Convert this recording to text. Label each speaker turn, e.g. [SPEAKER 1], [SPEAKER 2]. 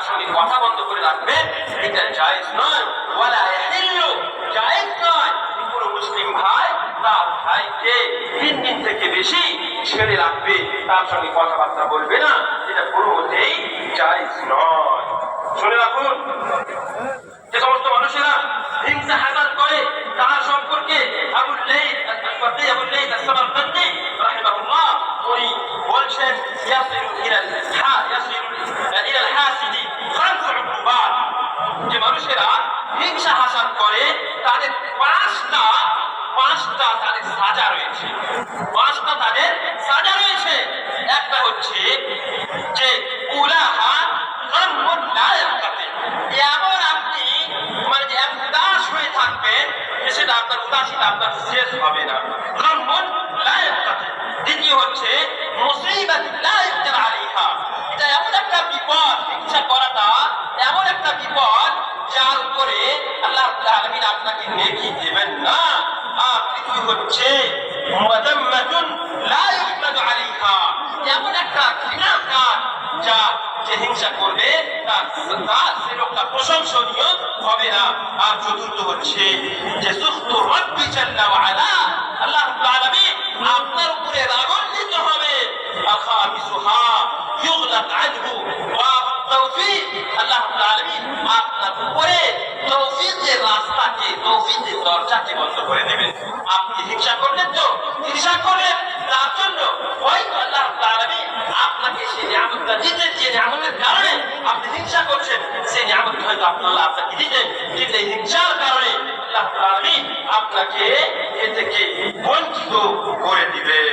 [SPEAKER 1] সঙ্গে কথা বন্ধ করে রাখবে এটা জায়েজ নয়। ওয়ালা ইয়াহিল্লু, জায়েজ নয়। কোনো মুসলিম ভাই, তার ভাইকে তিন দিন থেকে বেশি ছেড়ে রাখবে। তার সঙ্গে কথাবার্তা বলবে না। এটা কোনো মতেই জায়েজ নয়। শুনে রাখুন, যে সমস্ত মানুষেরা হিংসা হাসাদ করে, তার সম্পর্কে আবুল আল-ফারদি আবুল লাইথ আস-সামারকান্দি রাহিমাহুল্লাহ, উনি বলছেন ইয়াসিলু হাসাদ করে, তাদের পাঁচটা পাঁচটা তাদের সাজা রয়েছে। পাঁচটা তাদের সাজা রয়েছে। একটা হচ্ছে যে পুরা হাত মানে হয়ে সেটা আপনার উদাসীটা আপনার শেষ হবে না। তৃতীয় হচ্ছে মাদাম্মাতুন লা ইহমাদু আলাইহা এমন একটা ঘৃণার কাজ যা যে হিংসা করবে তার তার সে লোকটা প্রশংসনীয় হবে না আর চতুর্থ হচ্ছে যে সুখতু রব্বি জাল্লা ওয়া আলা আল্লাহ রাব্বুল আলামিন আপনার উপরে রাগান্বিত হবে আখামিসুহা ইউগলাক আনহু ওয়া তৌফিক আল্লাহ রাব্বুল আলামিন বন্ধ করে দেবেন আপনি হিংসা করলেন তো? হিংসা করলেন? তার জন্য হয়তো আল্লাহ রাব্বুল আপনাকে সেই নিয়ামতটা দিতে যে নিয়ামতের কারণে আপনি হিংসা করছেন। সেই নিয়ামত হয়তো আল্লাহ আপনাকে দিতে কিন্তু এই হিংসার কারণে আল্লাহ রাব্বুল আপনাকে এ থেকে বঞ্চিত করে দিবেন